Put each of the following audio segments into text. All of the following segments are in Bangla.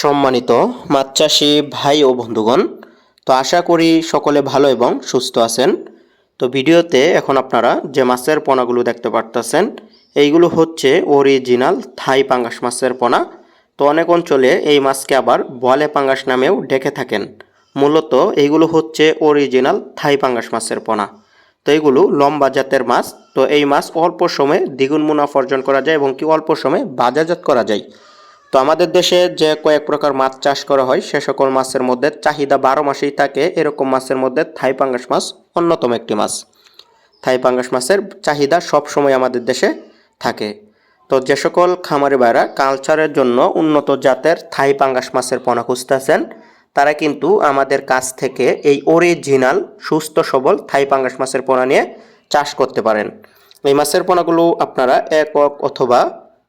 সম্মানিত মাছ চাষি ভাই ও বন্ধুগণ, তো আশা করি সকলে ভালো এবং সুস্থ আছেন। তো ভিডিওতে এখন আপনারা যে মাছের পোনাগুলো দেখতে পারতেছেন, এইগুলো হচ্ছে অরিজিনাল থাই পাঙ্গাস মাছের পোনা। তো অনেক অঞ্চলে এই মাছকে আবার বলে পাঙ্গাস নামেও ডেকে থাকেন। মূলত এইগুলো হচ্ছে অরিজিনাল থাই পাঙ্গাস মাছের পোনা। তো এইগুলো লম্বা জাতের মাছ। তো এই মাছ অল্প সময়ে দ্বিগুণ মুনাফা অর্জন করা যায় এবং কি অল্প সময়ে বাজারজাত করা যায়। তো আমাদের দেশে যে কয়েক প্রকার মাছ চাষ করা হয়, সে সকল মাছের মধ্যে চাহিদা বারো মাসেই থাকে। এরকম মাছের মধ্যে থাই পাঙ্গাস মাছ অন্যতম একটি মাছ। থাই পাঙ্গাস মাছের চাহিদা সব সময় আমাদের দেশে থাকে। তো যে সকল খামারি ভাইরা কালচারের জন্য উন্নত জাতের থাই পাঙ্গাস মাছের পোনা খুঁজতেছেন, তারা কিন্তু আমাদের কাছ থেকে এই অরিজিনাল সুস্থ, সবল থাই পাঙ্গাস মাছের পোনা নিয়ে চাষ করতে পারেন। এই মাছের পোনাগুলো আপনারা একক অথবা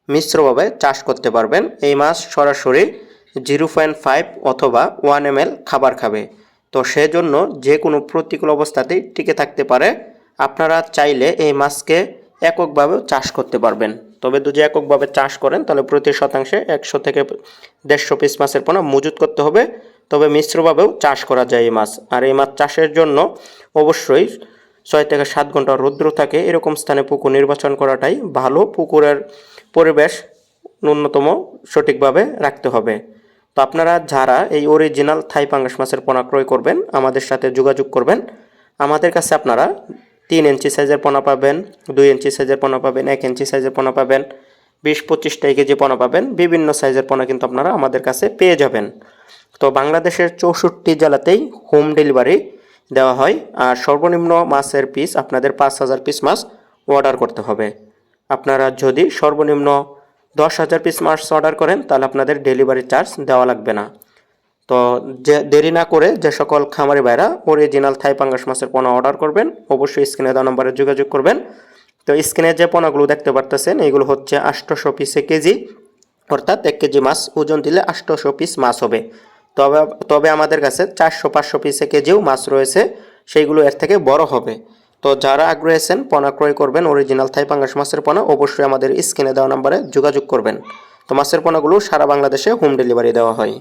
মিশ্রভাবে চাষ করতে পারবেন। এই মাছ সরাসরি জিরো পয়েন্ট ফাইভ অথবা ওয়ান এম খাবার খাবে। তো সেজন্য যে কোনো প্রতিকূল অবস্থাতেই টিকে থাকতে পারে। আপনারা চাইলে এই মাছকে এককভাবেও চাষ করতে পারবেন। তবে যদি এককভাবে চাষ করেন, তাহলে প্রতি শতাংশে একশো থেকে দেড়শো পিস মাছের পোনা মজুত করতে হবে। তবে মিশ্রভাবেও চাষ করা যায় এই মাছ। আর এই মাছ চাষের জন্য অবশ্যই ছয় থেকে সাত ঘণ্টা রৌদ্র থাকে, এরকম স্থানে পুকুর নির্বাচন করাটাই ভালো। পুকুরের পরিবেশ ন্যূনতম সঠিকভাবে রাখতে হবে। তো আপনারা যারা এই অরিজিনাল থাই পাঙ্গাস মাছের পোনা ক্রয় করবেন, আমাদের সাথে যোগাযোগ করবেন। আমাদের কাছে আপনারা তিন ইঞ্চি সাইজের পোনা পাবেন, দুই ইঞ্চি সাইজের পোনা পাবেন, এক ইঞ্চি সাইজের পোনা পাবেন, বিশ পঁচিশটা কেজি পোনা পাবেন, বিভিন্ন সাইজের পোনা কিন্তু আপনারা আমাদের কাছে পেয়ে যাবেন। তো বাংলাদেশের চৌষট্টি জেলাতেই হোম ডেলিভারি দেওয়া হয়। আর সর্বনিম্ন মাছের পিস আপনাদের পাঁচ হাজার পিস মাছ অর্ডার করতে হবে। আপনারা যদি সর্বনিম্ন দশ হাজার পিস মাছ অর্ডার করেন, তাহলে আপনাদের ডেলিভারি চার্জ দেওয়া লাগবে না। তো যে দেরি না করে যে সকল খামারি ভাইরা অরিজিনাল থাই পাঙ্গাস মাছের পোনা অর্ডার করবেন, অবশ্যই স্ক্রিনে দেওয়া নম্বরে যোগাযোগ করবেন। তো স্ক্রিনে যে পোনাগুলো দেখতে পারতেছেন, এগুলো হচ্ছে আটশোশো পিসে কেজি, অর্থাৎ এক কেজি মাছ ওজন দিলে আটশোশো পিস মাছ হবে। তবে তবে আমাদের কাছে চারশো, পাঁচশো পিসে কেজিও মাছ রয়েছে, সেইগুলো এর থেকে বড় হবে। তো যারা আগ্রহী আছেন পোনা ক্রয় করবেন অরিজিনাল থাই পাঙ্গাস মাছের পোনা অবশ্যই আমাদের স্ক্রিনে দেওয়া নাম্বারে যোগাযোগ করবেন। তো মাছের পোনাগুলো সারা বাংলাদেশে হোম ডেলিভারি দেওয়া হয়।